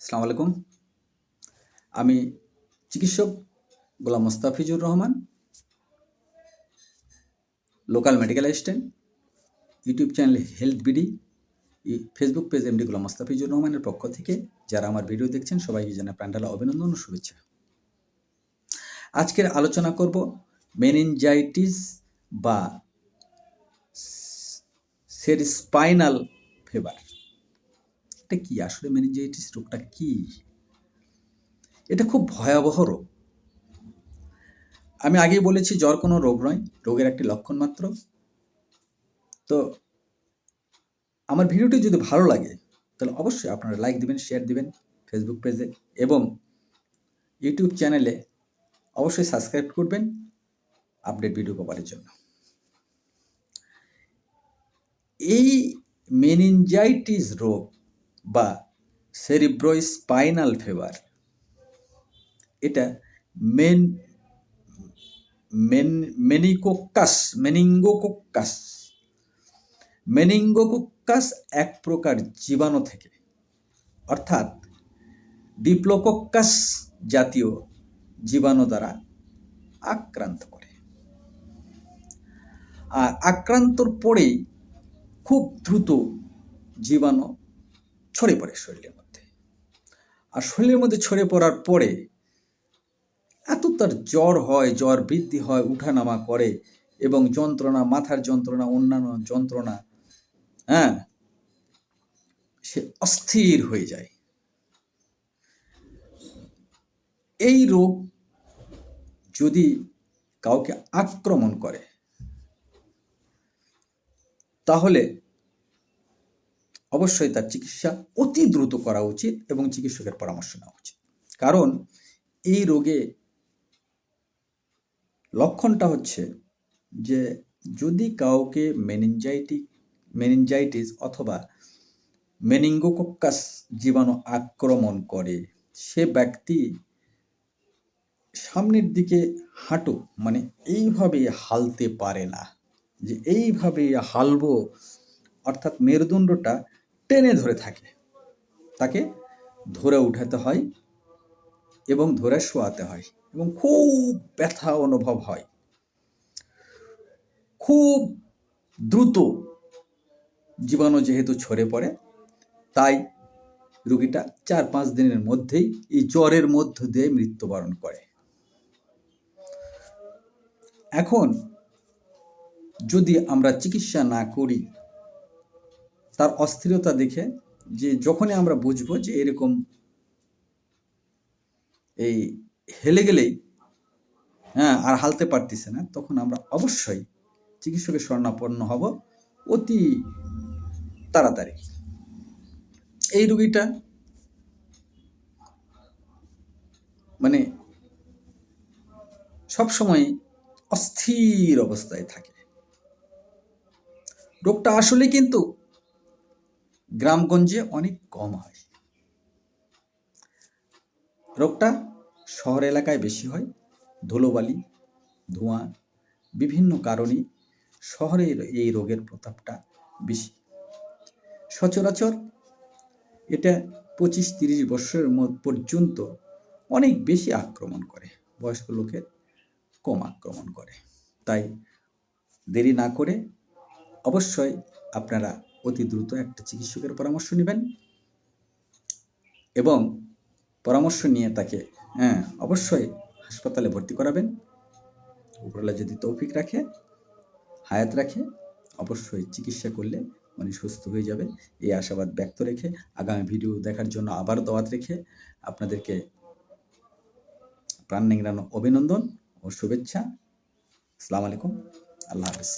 আসসালামু আলাইকুম। আমি চিকিৎসক Golam Mostafizur Rahman, local medical assistant, YouTube channel health BD Facebook page MD Golam Mostafizur রহমানের পক্ষ থেকে যারা আমার ভিডিও দেখছেন, সবাইকে জানাই প্রাণঢালা অভিনন্দন ও শুভেচ্ছা। আজকের আলোচনা করব মেনিনজাইটিস বা সেরিস্পাইনাল ফেভার। এটা কি? আসলে মেনিনজাইটিস রোগটা কি? এটা খুব ভয়াবহ রোগ। আমি আগেই বলেছি, জ্বর কোনো রোগ নয়, রোগের একটি লক্ষণ মাত্র। তো আমার ভিডিওটি যদি ভালো লাগে, তাহলে অবশ্যই আপনারা লাইক দিবেন শেয়ার দিবেন ফেসবুক পেজে এবং ইউটিউব চ্যানেলে অবশ্যই সাবস্ক্রাইব করবেন আপডেট ভিডিও পাওয়ার জন্য। এই মেনিনজাইটিস রোগ বা সেরিব্রোস্পাইনাল ফেভার এটা men men meningococcus meningococcus meningococcus এক প্রকার জীবাণু থেকে, অর্থাৎ ডিপ্লোকোকাস জাতীয় জীবাণু দ্বারা আক্রান্ত করে। আর আক্রান্তর পরেই খুব দ্রুত জীবাণু ছড়ে পড়ে শরীরের মধ্যে। আর শরীরের মধ্যে ছড়ে পড়ার পরে এত তার জ্বর হয়, জ্বর বৃদ্ধি হয়, উঠানামা করে এবং যন্ত্রণা, মাথার যন্ত্রণা, অন্যান্য যন্ত্রণা হ্যাঁ সে অস্থির হয়ে যায়। এই রোগ যদি কাউকে আক্রমণ করে, তাহলে অবশ্যই তার চিকিৎসা অতি দ্রুত করা উচিত এবং চিকিৎসকের পরামর্শ নেওয়া উচিত। কারণ এই রোগে লক্ষণটা হচ্ছে যে যদি কাউকে মেনিনজাইটিক মেনিনজাইটিস অথবা মেনিঙ্গোকক্কাস জীবাণু আক্রমণ করে, সে ব্যক্তি সামনের দিকে হাঁটু মানে এইভাবে হালতে পারে না। যে এইভাবে হালবো, অর্থাৎ মেরুদণ্ডটা টেনে ধরে থাকে। তাকে ধরে উঠাতে হয় এবং ধরে শোয়াতে হয় এবং খুব ব্যথা অনুভব হয়। খুব দ্রুত জীবাণু যেহেতু ছড়ে পড়ে, তাই রুগীটা চার পাঁচ দিনের মধ্যেই এই জ্বরের মধ্য দিয়ে মৃত্যুবরণ করে। এখন যদি আমরা চিকিৎসা না করি তার অস্থিরতা দেখে যে যখনই আমরা বুঝব যে এরকম এই হেলে গেলেই হ্যাঁ আর হালতে পারতেছে না, তখন আমরা অবশ্যই চিকিৎসকের স্বর্ণাপন্ন হব অতি তাড়াতাড়ি। এই রুগীটা মানে সবসময় অস্থির অবস্থায় থাকে। রোগটা আসলে কিন্তু গ্রামগঞ্জে অনেক কম হয়। রোগটা শহর এলাকায় বেশি হয়। ধুলোবালি, ধোঁয়া, বিভিন্ন কারণে শহরের এই রোগের প্রতাপটা বেশি। সচরাচর এটা পঁচিশ তিরিশ বছরের পর্যন্ত অনেক বেশি আক্রমণ করে। বয়স্ক লোকের কম আক্রমণ করে। তাই দেরি না করে অবশ্যই আপনারা অতি দ্রুত একটা চিকিৎসকের পরামর্শ নেবেন এবং পরামর্শ নিয়ে তাকে হ্যাঁ অবশ্যই হাসপাতালে ভর্তি করাবেন। উপরওয়ালা যদি তৌফিক রাখে, হায়াত রাখে, অবশ্যই চিকিৎসা করলে উনি সুস্থ হয়ে যাবে। এই আশাবাদ ব্যক্ত রেখে আগামী ভিডিও দেখার জন্য আবার দাওয়াত রেখে আপনাদেরকে প্রাণ নিংড়ানো অভিনন্দন ও শুভেচ্ছা। আসসালামু আলাইকুম। আল্লাহ হাফিজ।